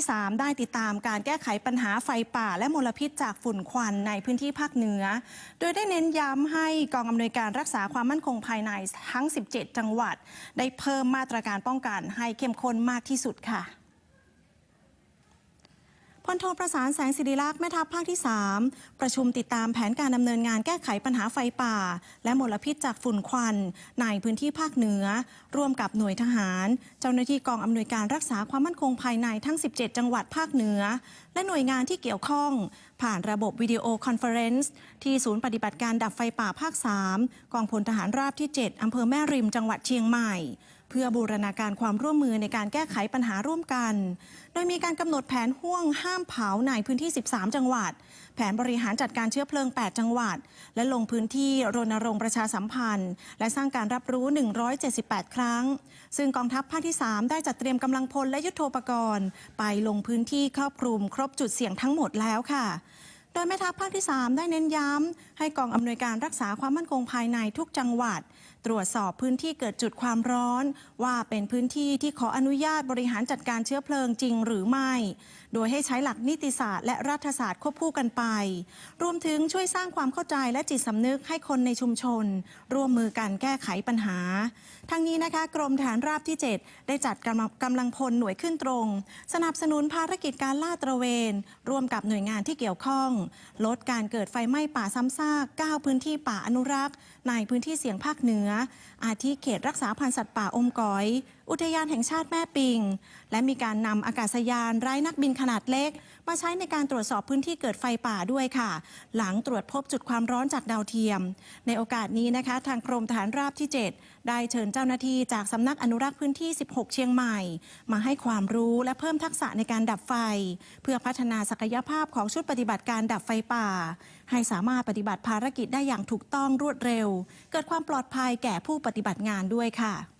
ที่ 3 ได้ติดตามการแก้ไขปัญหาไฟป่า และมลพิษจากฝุ่นควันในพื้นที่ภาคเหนือ โดยได้เน้นย้ำให้กองอำนวยการรักษาความมั่นคงภายในทั้ง 17 จังหวัด ได้เพิ่มมาตรการป้องกันให้เข้มข้นมากที่สุดค่ะ ลโทประสานแสงสิริลักษณ์แม่ทัพภาคที่ 3 ประชุมติดตามแผนการดำเนินงานแก้ไขปัญหาไฟป่า และมลพิษจากฝุ่นควัน ในพื้นที่ภาคเหนือ ร่วมกับหน่วยทหาร เจ้าหน้าที่กองอำนวยการรักษาความมั่นคงภายในทั้ง 17 จังหวัดภาคเหนือ และหน่วยงานที่เกี่ยวข้อง ผ่านระบบวิดีโอคอนเฟอเรนซ์ที่ศูนย์ปฏิบัติการดับไฟป่าภาค 3 กองพลทหารราบที่ 7อำเภอแม่ริมจังหวัดเชียงใหม่ เพื่อบูรณาการความร่วมมือในการแก้ไขปัญหาร่วมกัน โดยมีการกำหนดแผนห่วงห้ามเผาในพื้นที่ 13 จังหวัด แผนบริหารจัดการเชื้อเพลิง 8 จังหวัด และลงพื้นที่รณรงค์ประชาสัมพันธ์ และสร้างการรับรู้ 178 ครั้ง ซึ่งกองทัพภาคที่ 3 ได้จัดเตรียมกำลังพลและยุทโธปกรณ์ ไปลงพื้นที่ครอบคลุมครบจุดเสี่ยงทั้งหมดแล้วค่ะ โดยแม่ทัพภาคที่ 3 ได้เน้นย้ำ ให้กองอำนวยการรักษาความมั่นคงภายในทุกจังหวัด ตรวจสอบพื้นที่เกิดจุดความร้อน ว่าเป็นพื้นที่ที่ขออนุญาตบริหารจัดการเชื้อเพลิงจริงหรือไม่ โดยให้ใช้หลักนิติศาสตร์และรัฐศาสตร์ควบคู่กันไป รวมถึงช่วยสร้างความเข้าใจและจิตสำนึกให้คนในชุมชน ร่วมมือกันแก้ไขปัญหา ทั้งนี้นะคะกรมฐานราบที่ 7 ได้จัดกำลังกำลังพลหน่วยขึ้นตรง สนับสนุนภารกิจการล่าตระเวน ร่วมกับหน่วยงานที่เกี่ยวข้องลดการเกิดไฟไหม้ป่าซ้ำซาก 9 พื้นที่ป่าอนุรักษ์ ในพื้นที่เสี่ยงภาคเหนือ อาทิเขตรักษาพันธุ์สัตว์ป่าอมก๋อย อุทยานแห่งชาติแม่ปิง และมีการนำอากาศยานไร้นักบินขนาดเล็ก มาใช้ในการตรวจสอบพื้นที่เกิดไฟป่าด้วยค่ะ หลังตรวจพบจุดความร้อนจากดาวเทียม ในโอกาสนี้นะคะ ทางกรมทหารราบที่ 7 ได้เชิญเจ้าหน้าที่จากสำนักอนุรักษ์พื้นที่ 16 เชียงใหม่ มาให้ความรู้และเพิ่มทักษะในการดับไฟ เพื่อพัฒนาศักยภาพของชุดปฏิบัติการดับไฟป่า ให้สามารถปฏิบัติภารกิจได้อย่างถูกต้องรวดเร็ว เกิดความปลอดภัยแก่ผู้ปฏิบัติงานด้วยค่ะ